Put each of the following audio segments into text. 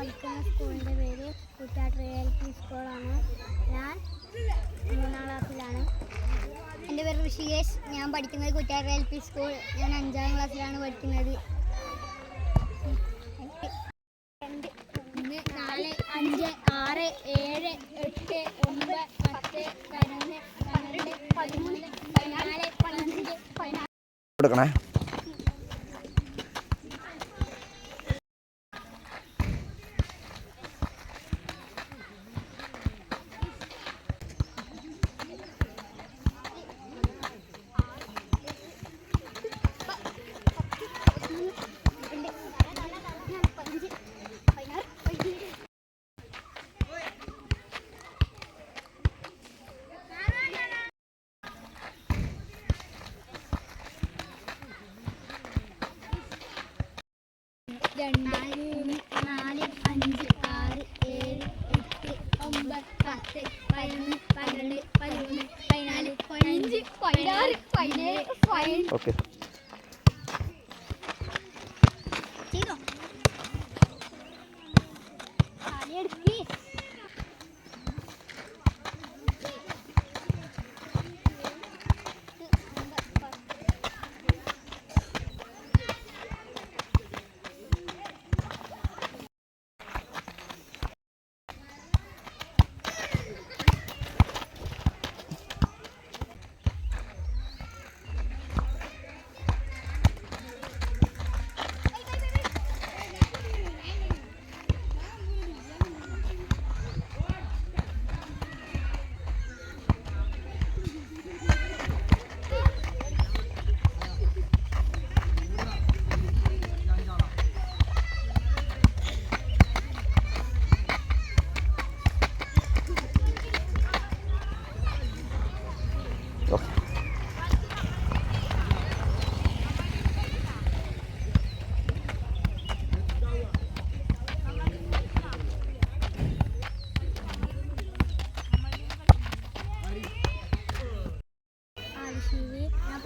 പഠിക്കുന്ന സ്കൂളിന്റെ പേര് കുറ്റാട്ട് എൽ പി സ്കൂളാണ്. ഞാൻ മൂന്നാം ക്ലാസ്സിലാണ്. എന്റെ പേര് ഋഷികേഷ്. ഞാൻ പഠിക്കുന്നത് കുറ്റാട്ട് എൽ പി സ്കൂൾ. ഞാൻ അഞ്ചാം ക്ലാസ്സിലാണ് പഠിക്കുന്നത്. ഒന്ന് നാല് അഞ്ച് ആറ് ഏഴ് എട്ട് ഒമ്പത് പത്ത് പതിനൊന്ന് പതിനാല് പതിനഞ്ച് പതിനാറ്. രണ്ട് മൂന്ന് നാല് അഞ്ച് ആറ് ഏഴ് എട്ട് ഒമ്പത് പത്ത് പതിനൊന്ന് പന്ത്രണ്ട് പതിമൂന്ന് പതിനാല് പതിനഞ്ച് പതിനാറ് പതിനേഴ് പതിനെട്ട് ഓക്കെ ചെയ്തോ? പണിയെടുക്കി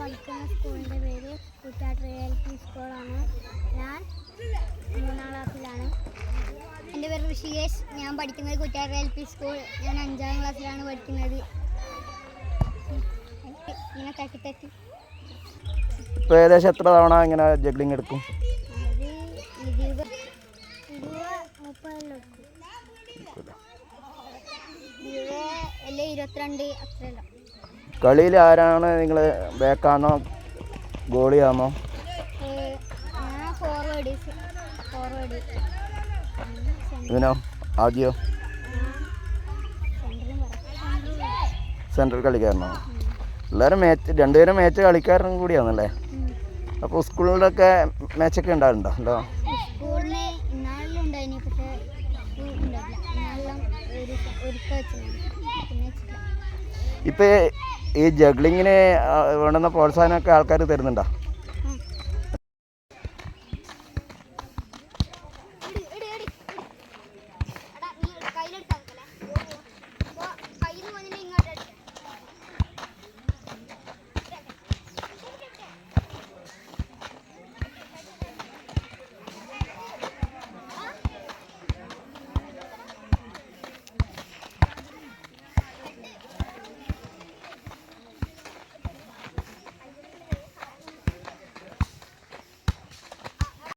പഠിക്കുന്ന സ്കൂളിന്റെ പേര് കുറ്റാട്ട് എൽ പി സ്കൂളാണ്. ഞാൻ മൂന്നാം ക്ലാസ്സിലാണ്. എന്റെ പേര് ഋഷികേഷ്. ഞാൻ പഠിക്കുന്നത് കുറ്റാട്ട് എൽ പി സ്കൂൾ. ഞാൻ അഞ്ചാം ക്ലാസ്സിലാണ് പഠിക്കുന്നത്. ഇങ്ങനെ തട്ടി തട്ടി. ഏകദേശം എത്ര തവണ ഇങ്ങനെ ജഗ്ലിംഗ് എടുക്കും? ഇരുപത്തിരണ്ട് അത്രയല്ല. കളിയിൽ ആരാണ് നിങ്ങൾ ബാക്കാണോ ഗോളിയാണോ ഇവനോ? ആദ്യോ? സെൻട്രൽ കളിക്കാരനോ? എല്ലാവരും മാച്ച് രണ്ടുപേരും മാച്ച് കളിക്കാരനും കൂടിയാണല്ലേ? അപ്പോൾ സ്കൂളിലൊക്കെ മാച്ചൊക്കെ ഉണ്ടാവുന്നുണ്ടോ? അല്ലോ ഇപ്പോൾ ഈ ജഗ്ലിങ്ങിന് വേണ്ടുന്ന പ്രോത്സാഹനമൊക്കെ ആൾക്കാർ തരുന്നുണ്ടോ?